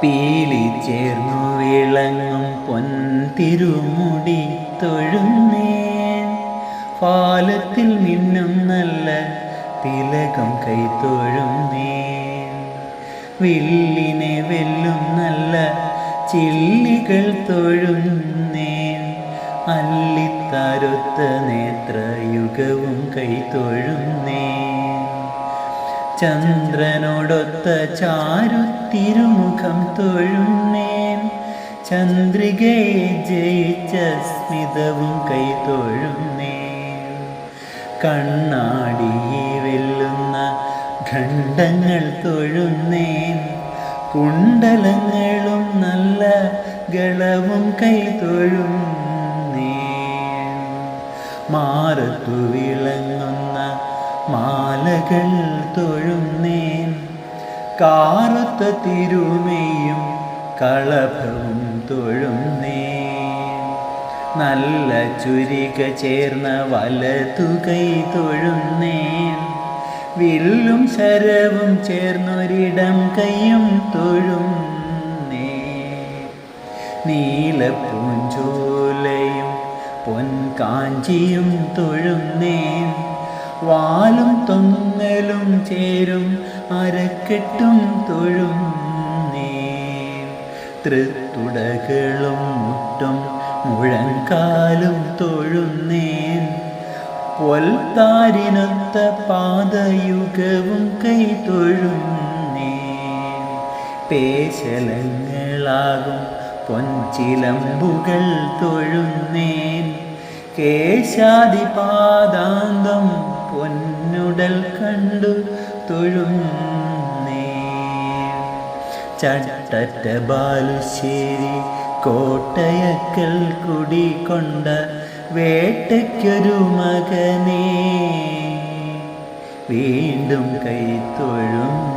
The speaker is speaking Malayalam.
പീലി ചേർന്നു വിളങ്ങും പൊൻതിരുമുടി തൊഴുന്നേൻ. പാലത്തിൽ മിന്നും നല്ല തിലകം കൈത്തൊഴുന്നേൻ വില്ലിനെ വെല്ലും നല്ല ചില്ലികൾ തൊഴുന്നേൻ. അല്ലിത്താരൊത്ത നേത്രയുഗവും കൈത്തൊഴുന്നേൻ ചന്ദ്രനോടൊത്ത ചാരുത്തിരുമുഖം തൊഴുന്നേൻ. ചന്ദ്രികയെ ജയിച്ച സ്മിതവും കൈതൊഴുന്നേൻ കണ്ണാടിയെ വെല്ലുന്ന ഖണ്ഡങ്ങൾ തൊഴുന്നേൻ. കുണ്ടലങ്ങളും നല്ല ഗളവും കൈതൊഴുന്നേൻ മാറത്തു വിളങ്ങുന്ന മാലകൾ തൊഴുന്നേൻ. കാറുത്ത തിരുമയും കളഭവും തൊഴുന്നേ നല്ല ചുരിക ചേർന്ന വലതുകൈ തൊഴുന്നേൻ. വില്ലും ശരവും ചേർന്നൊരിടം കൈയും തൊഴുന്നേ നീലപ്പൂഞ്ചോലയും പൊൻകാഞ്ചിയും തൊഴുന്നേൻ. വാലും തൊങ്ങലും ചേരും അരക്കെട്ടും തൊഴും നീ. തൃത്തുടകളും മുട്ടും മുഴങ്കാലും തൊഴുന്നേൻ പൊൽത്താരിനൊത്ത പാതയുഗവും കൈ തൊഴുന്നേ പേശലങ്ങളാകും പൊഞ്ചിലമ്പുകൾ തൊഴുന്നേൻ കേശാദിപാദാന്തം പൊന്നുടൽ കണ്ടു തൊഴുന്നേ. ചട്ടറ്റ ബാലുശ്ശേരി കോട്ടയക്കൽ കുടികൊണ്ട വേട്ടയ്ക്കൊരു മകനേ. വീണ്ടും കൈത്തൊഴുന്നേ